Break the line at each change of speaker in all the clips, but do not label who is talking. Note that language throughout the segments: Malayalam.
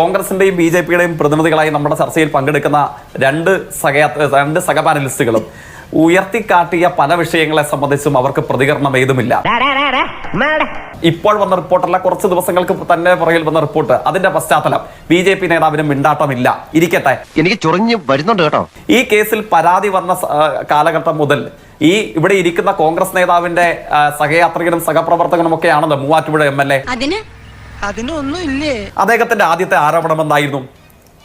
കോൺഗ്രസിന്റെയും ബി ജെ പിയുടെയും പ്രതിനിധികളായി നമ്മുടെ ചർച്ചയിൽ പങ്കെടുക്കുന്ന രണ്ട് സഹ രണ്ട് സഹ പാനലിസ്റ്റുകളും ഉയർത്തിക്കാട്ടിയ പല വിഷയങ്ങളെ സംബന്ധിച്ചും അവർക്ക് പ്രതികരണം ഏതുമില്ല. ഇപ്പോൾ വന്ന റിപ്പോർട്ടല്ല കുറച്ച് ദിവസങ്ങൾക്ക് തന്നെ പുറകിൽ വന്ന റിപ്പോർട്ട്. അതിന്റെ പശ്ചാത്തലം ബി ജെ പി നേതാവിന് മിണ്ടാട്ടമില്ല. ഇരിക്കട്ടെ.
എനിക്ക് ചുറിഞ്ഞു വരുന്നുണ്ട് കേട്ടോ.
ഈ കേസിൽ പരാതി വന്ന കാലഘട്ടം മുതൽ ഈ ഇവിടെ ഇരിക്കുന്ന കോൺഗ്രസ് നേതാവിന്റെ സഹയാത്രികനും സഹപ്രവർത്തകനും ഒക്കെയാണല്ലോ മൂവാറ്റുപുഴ എം എൽ എ.
അതിന്
അതിനൊന്നും ഇല്ലേ
അദ്ദേഹത്തിന്റെ ആദ്യത്തെ ആരോപണം എന്തായിരുന്നു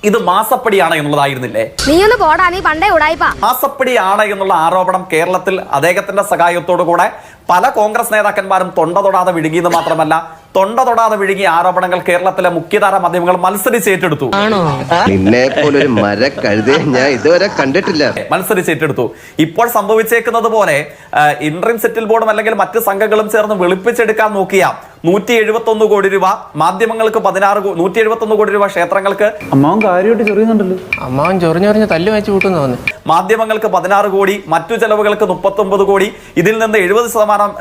ഇത് മാസപ്പടിയാണ് എന്നുള്ളതായിരുന്നില്ലേ?
നീ ഒന്ന് പോടാ നീ പണ്ടേ ഉടായിപ്പാ.
മാസപ്പടിയാണ് എന്നുള്ള ആരോപണം കേരളത്തിൽ അദ്ദേഹത്തിന്റെ സഹായത്തോടു കൂടെ പല കോൺഗ്രസ് നേതാക്കന്മാരും തൊണ്ട തൊടാതെ വിഴുങ്ങിയെന്ന് മാത്രമല്ല തൊണ്ട തൊടാതെ വിഴുങ്ങിയ ആരോപണങ്ങൾ കേരളത്തിലെ മുഖ്യധാര മാധ്യമങ്ങൾ മത്സരിച്ച് ഏറ്റെടുത്തു.
നിന്നെ പോലൊരു മര കഴുതേ ഞാൻ ഇതുവരെ കണ്ടിട്ടില്ല.
മത്സരിച്ച് ഏറ്റെടുത്തു. ഇപ്പോൾ സംഭവിച്ചേക്കുന്നത് പോലെ ഇൻട്രീം സെറ്റിൽ ബോർഡും അല്ലെങ്കിൽ മറ്റ് സംഘങ്ങളും ചേർന്ന് വെളുപ്പിച്ചെടുക്കാൻ നോക്കിയ നൂറ്റി എഴുപത്തൊന്ന് കോടി രൂപ. മാധ്യമങ്ങൾക്ക് പതിനാറ് നൂറ്റി എഴുപത്തൊന്ന് കോടി രൂപ ക്ഷേത്രങ്ങൾക്ക്.
അമ്മാവൻ കാര്യമായിട്ട് ചെറിയുന്നുണ്ടല്ലോ.
അമ്മാവൻ ചൊറിഞ്ഞൊറിഞ്ഞ് തല്ലു വെച്ച് കൂട്ടുന്നു തോന്നുന്നു
മാധ്യമങ്ങൾക്ക് പതിനാറ് കോടി മറ്റു ചെലവുകൾക്ക് മുപ്പത്തൊമ്പത് കോടി ഇതിൽ നിന്ന് എഴുപത് ശതമാനം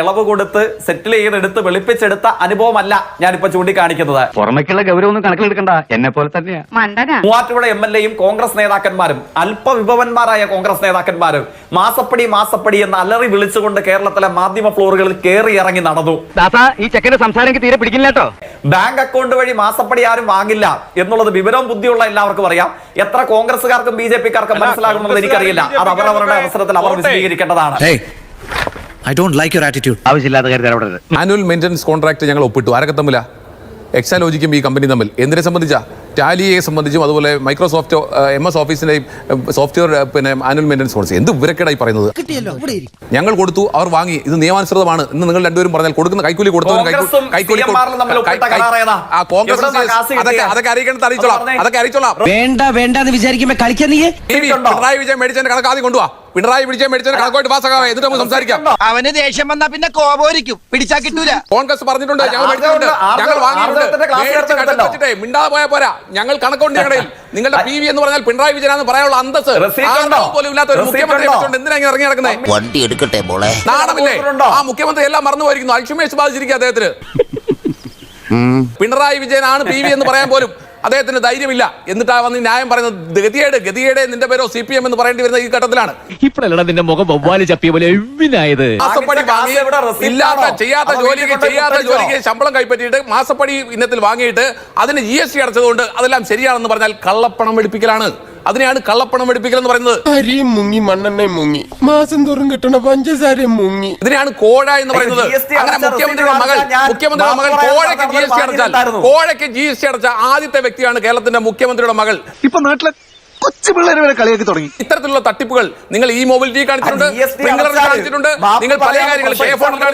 ഇളവ് കൊടുത്ത് സെറ്റിൽ ചെയ്തെടുത്ത് വെളുപ്പിച്ചെടുത്ത അനുഭവമല്ല ഞാനിപ്പോ ചൂണ്ടിക്കാണിക്കുന്നത്.
പുറമേക്കുള്ള ഗൗരവൊന്നും കണക്കിലെടുക്കണ്ട. എന്നെ പോലെ തന്നെയാണ്
മണ്ടനാ.
മൂവാറ്റുപുഴ എം എൽ എയും കോൺഗ്രസ് നേതാക്കന്മാരും അല്പവിഭവന്മാരായ കോൺഗ്രസ് നേതാക്കന്മാരും മാസപ്പടി മാസപ്പടി എന്ന് അലറി വിളിച്ചുകൊണ്ട് കേരളത്തിലെ മാധ്യമ ഫ്ലോറുകളിൽ കയറി ഇറങ്ങി നടന്നു.
ഈ ചെക്കന്റെ സംസാരം തീരെ പിടിക്കില്ല കേട്ടോ
ബാങ്ക് അക്കൗണ്ട് വഴി മാസപ്പടി ആരും വാങ്ങില്ല എന്നുള്ളത് വിവരവും ബുദ്ധിയുള്ള എല്ലാവർക്കും അറിയാം. എത്ര കോൺഗ്രസ്സുകാർക്കും ബി ജെ പിക്കാർക്കും മനസ്സിലാകുന്നത് എനിക്കറിയില്ല. അത് അവരവരുടെ അവസരത്തിൽ അവർ വിശദീകരിക്കേണ്ടതാണ്.
Hey, I don't like your attitude.
ആവശ്യമില്ലാത്ത കാര്യം ഇടപെടരുത്.
ആനുവൽ മെയിന്റനൻസ് കോൺട്രാക്ട് ഞങ്ങൾ ഒപ്പിട്ടു. ആരൊക്കെ തമ്മിലാ? എക്സാലോജിക്കും ഈ കമ്പനി തമ്മിൽ. എന്തിനെ സംബന്ധിച്ചാ? ടാലിയെ സംബന്ധിച്ചും അതുപോലെ മൈക്രോസോഫ്റ്റ് എം എസ് ഓഫീസിന്റെ സോഫ്റ്റ്വെയർ പിന്നെ ആനുവൽ മെയിന്റനൻസ് പോളിസി. എന്ത് വിവരക്കേടായി പറയുന്നത്? ഞങ്ങൾ കൊടുത്തു അവർ വാങ്ങി. ഇത് നിയമാനുസൃതമാണ്. ഇന്ന് നിങ്ങൾ രണ്ടുപേരും പറഞ്ഞാൽ കൊടുക്കുന്ന കൈക്കൂലി കൊടുത്തവരും കൈക്കൂലി കോൺഗ്രസ്? അതൊക്കെ അറിയിച്ചോളാം.
പറഞ്ഞേ.
അതൊക്കെ അറിയിച്ചോളാം.
വേണ്ട വേണ്ട എന്ന് വിചാരിക്കുമ്പോ കളിക്കാൻ നീ
പിണറായി വിജയൻ മേടിച്ചതിന്റെ കണക്ക് ആദ്യം കൊണ്ടുവാ. പിണറായി പിടിച്ച മേടിച്ചാൽ കണക്കോട്ട് പാസ്സാകാവേ എന്നിട്ട് നമുക്ക് സംസാരിക്കാം.
അവന് ദേഷ്യം വന്നാ പിന്നെ കോപോരിക്കും പിടിച്ചാ കിട്ടൂല.
കോൺഗ്രസ് പറഞ്ഞിട്ടുണ്ട്. ഞങ്ങൾ മേടിച്ചിട്ടുണ്ട്. ഞങ്ങൾ വാങ്ങിയിട്ടുണ്ട്. മിണ്ടാതെ പോയാ പോരാ. ഞങ്ങൾ കണക്കുണ്ട് ഞങ്ങളുടെ നിങ്ങളുടെ പി വി എന്ന് പറഞ്ഞാൽ പിണറായി വിജയനാന്ന് പറയാനുള്ള അന്തസ് പോലും ഇല്ലാത്ത ഒരു മുഖ്യമന്ത്രി? എന്തിനാ ഇങ്ങനെ ഇറങ്ങി നടക്കുന്നത്
വണ്ടി എടുക്കട്ടെ മോളെ.
നാണമില്ലേ? ആ മുഖ്യമന്ത്രി എല്ലാം മറന്നു പോയിരിക്കുന്നു. അൽഷുമേഷ് ബാധിച്ചിരിക്കും അദ്ദേഹത്തിന്. പിണറായി വിജയനാണ് പി വി എന്ന് പറയാൻ പോലും. അദ്ദേഹത്തിന് ധൈര്യമില്ല. എന്നിട്ടാ വന്ന് ന്യായം പറയുന്നത് ഗതിയേട് ഗതിയേടെ നിന്റെ പേരോ സി പി എം എന്ന് പറയേണ്ടി വരുന്ന ഈ ഘട്ടത്തിലാണ്.
ഇപ്പോഴല്ലടാ നിന്റെ മുഖം വവ്വാൽ ചപ്പിയ പോലെ എവിനായത്?
മാസപ്പടി വാങ്ങി ഇല്ലാത്ത ചെയ്യാത്ത ജോലിക്ക് ചെയ്യാത്ത ജോലിക്ക് ശമ്പളം കൈപ്പറ്റിയിട്ട് മാസപ്പടി ഇന്നത്തിൽ വാങ്ങിയിട്ട് അതിന് ജി എസ് ടി അടച്ചതുകൊണ്ട് അതെല്ലാം ശരിയാണെന്ന് പറഞ്ഞാൽ കള്ളപ്പണം വെടിപ്പിക്കലാണ്. അതിനെയാണ് കള്ളപ്പണം വെടിപ്പിക്കൽ എന്ന് പറയുന്നത്.
അരിയും മുങ്ങി മണ്ണെണ്ണയും മുങ്ങി. മാസം തോറും കിട്ടണ പഞ്ചസാരയും മുങ്ങി.
ഇതിനെയാണ് കോഴ എന്ന് പറയുന്നത്. അങ്ങനെ മുഖ്യമന്ത്രിയുടെ മകൾ മുഖ്യമന്ത്രിയുടെ മകൾ കോഴയ്ക്ക് ജി എസ് ടി അടച്ചാൽ കോഴയ്ക്ക് ജി എസ് ടി അടച്ച ആദ്യത്തെ വ്യക്തിയാണ് കേരളത്തിന്റെ മുഖ്യമന്ത്രിയുടെ മകൾ.
ഇപ്പൊ നാട്ടിലെ കൊച്ചു പിള്ളേരെ വരെ കളിയാക്കി തുടങ്ങി.
ഇത്തരത്തിലുള്ള തട്ടിപ്പുകൾ നിങ്ങൾ ഈ മൊബിലിറ്റി കാണിച്ചിട്ടുണ്ട്
അടച്ചാൽ
കാണിച്ചിട്ടുണ്ട് നിങ്ങൾ പല കാര്യങ്ങൾ കാണിച്ചിട്ടുണ്ട്.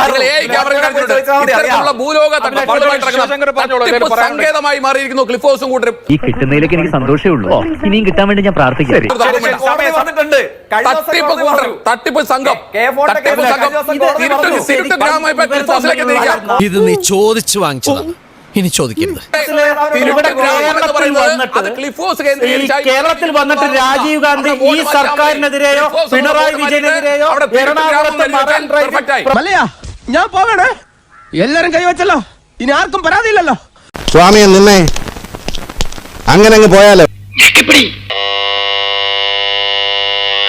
നിങ്ങൾ എ. ഇത്തരത്തിലുള്ള ഭൂലോക. സങ്കേതമായി മാറിയിരിക്കുന്നു ക്ലിഫ് ഹൗസും കൂട്ടരും.
ഈ കിട്ടുന്നതിലേക്ക് എനിക്ക് സന്തോഷമേ ഉള്ളൂ. ഇനിയും കിട്ടാൻ വേണ്ടി ഞാൻ പ്രാർത്ഥിക്കാം.
തട്ടിപ്പ് കൂട്ടർ തട്ടിപ്പ് സംഘം. തട്ടിപ്പ് സംഘം.
ഇത് നീ ചോദിച്ചു വാങ്ങിച്ചതാണ് ഇനി ചോദിക്കരുത്.
കേരളത്തിൽ വന്നിട്ട് രാജീവ് ഗാന്ധി ഈ സർക്കാരിനെതിരെയോ പിണറായി വിജയനെതിരെയോ എറണാകുളത്തെ.
മല്ലയാ ഞാൻ പോകണേ എല്ലാരും കൈവച്ചല്ലോ. ഇനി ആർക്കും പരാതിയില്ലല്ലോ.
സ്വാമിയെ നിന്നെ അങ്ങനെ അങ്ങ് പോയാലോ